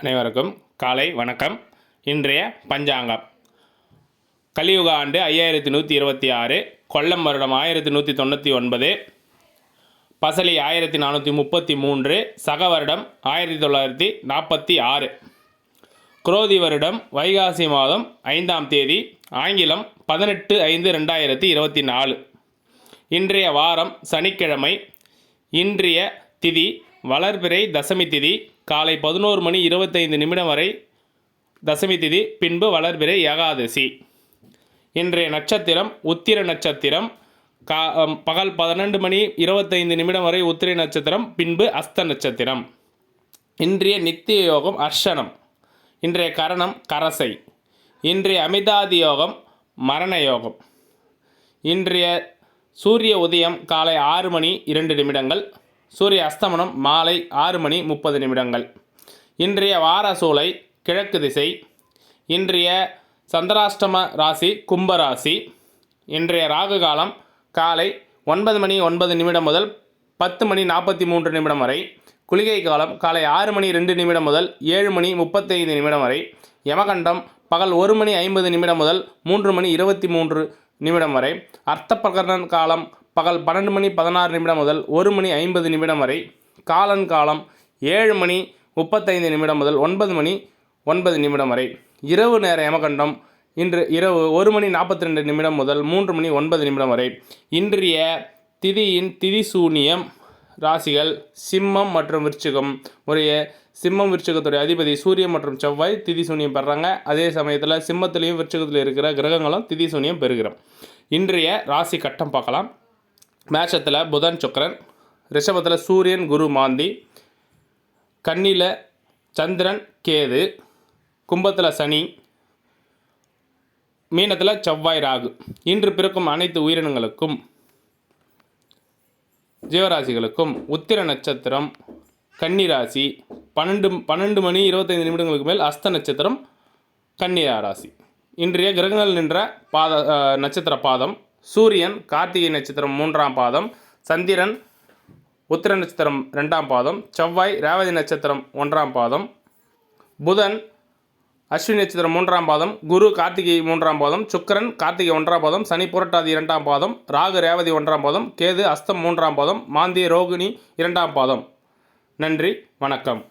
அனைவருக்கும் காலை வணக்கம். இன்றைய பஞ்சாங்கம். கலியுக ஆண்டு ஐயாயிரத்தி நூற்றி இருபத்தி ஆறு கொல்லம் வருடம் ஆயிரத்தி நூற்றி தொண்ணூற்றி ஒன்பது பசலி ஆயிரத்தி நானூற்றி முப்பத்தி மூன்று சக வருடம் ஆயிரத்தி தொள்ளாயிரத்தி நாற்பத்தி ஆறு குரோதி வருடம் வைகாசி மாதம் ஐந்தாம் தேதி ஆங்கிலம் பதினெட்டு ஐந்து ரெண்டாயிரத்தி இருபத்தி நாலு. இன்றைய வாரம் சனிக்கிழமை இன்றைய திதி வளர்பிறை தசமி திதி காலை பதினோரு மணி இருபத்தைந்து நிமிடம் வரை தசமி திதி பின்பு வளர்பிறை ஏகாதசி. இன்றைய நட்சத்திரம் உத்திர நட்சத்திரம். கா பகல் பன்னெண்டு மணி இருபத்தைந்து நிமிடம் வரை உத்திரை நட்சத்திரம் பின்பு அஸ்த நட்சத்திரம். இன்றைய நித்திய யோகம் அர்ஷனம் இன்றைய கரணம் கரசை. இன்றைய அமிதாதி யோகம் மரண யோகம். இன்றைய சூரிய உதயம் காலை ஆறு மணி இரண்டு நிமிடங்கள். சூரிய அஸ்தமனம் மாலை ஆறு மணி முப்பது நிமிடங்கள். இன்றைய வார சூலை கிழக்கு திசை இன்றைய சந்திராஷ்டம ராசி கும்பராசி இன்றைய ராகு காலம் காலை ஒன்பது மணி ஒன்பது நிமிடம் முதல் பத்து மணி நாற்பத்தி மூன்று நிமிடம் வரை குளிகை காலம் காலை ஆறு மணி ரெண்டு நிமிடம் முதல் ஏழு மணி முப்பத்தைந்து நிமிடம் வரை யமகண்டம் பகல் ஒரு மணி ஐம்பது நிமிடம் முதல் மூன்று மணி இருபத்தி மூன்று நிமிடம் வரை அர்த்த பிரகரணன் காலம் பகல் பன்னெண்டு மணி பதினாறு நிமிடம் முதல் ஒரு மணி ஐம்பது நிமிடம் வரை காலன் காலம் ஏழு மணி முப்பத்தைந்து நிமிடம் முதல் ஒன்பது மணி ஒன்பது நிமிடம் வரை. இரவு நேர யமகண்டம் இன்று இரவு ஒரு மணி நாற்பத்தி ரெண்டு நிமிடம் முதல் மூன்று மணி ஒன்பது நிமிடம் வரை. இன்றைய திதியின் திதி சூனியம் ராசிகள் சிம்மம் மற்றும் விருச்சிகம். முறைய சிம்மம் விருச்சிகத்துடைய அதிபதி சூரியன் மற்றும் செவ்வாய் திதி சூனியம் பெறாங்க. அதே சமயத்தில் சிம்மத்திலையும் விருச்சிகத்தில் இருக்கிற கிரகங்களும் திதி சூனியம் பெறுகிறோம். இன்றைய ராசி கட்டம் பார்க்கலாம். மேஷத்தில் புதன் சுக்கரன் ரிஷபத்தில் சூரியன் குரு மாந்தி கன்னியில் சந்திரன் கேது கும்பத்தில் சனி மீனத்தில் செவ்வாய் ராகு. இன்று பிறக்கும் அனைத்து உயிரினங்களுக்கும் ஜீவராசிகளுக்கும் உத்திர நட்சத்திரம் கன்னிராசி பன்னெண்டு பன்னெண்டு மணி இருபத்தைந்து நிமிடங்களுக்கு மேல் அஸ்த நட்சத்திரம் கன்னியா ராசி. இன்றைய கிரகங்கள் நின்ற பாத நட்சத்திர பாதம் சூரியன் கார்த்திகை நட்சத்திரம் மூன்றாம் பாதம் சந்திரன் உத்திர நட்சத்திரம் ரெண்டாம் பாதம் செவ்வாய் ரேவதி நட்சத்திரம் ஒன்றாம் பாதம் புதன் அஸ்வினி நட்சத்திரம் மூன்றாம் பாதம் குரு கார்த்திகை மூன்றாம் பாதம் சுக்கிரன் கார்த்திகை ஒன்றாம் பாதம் சனி புரட்டாதி இரண்டாம் பாதம் ராகு ரேவதி ஒன்றாம் பாதம் கேது அஸ்தம் மூன்றாம் பாதம் மாந்தி ரோகிணி இரண்டாம் பாதம். நன்றி வணக்கம்.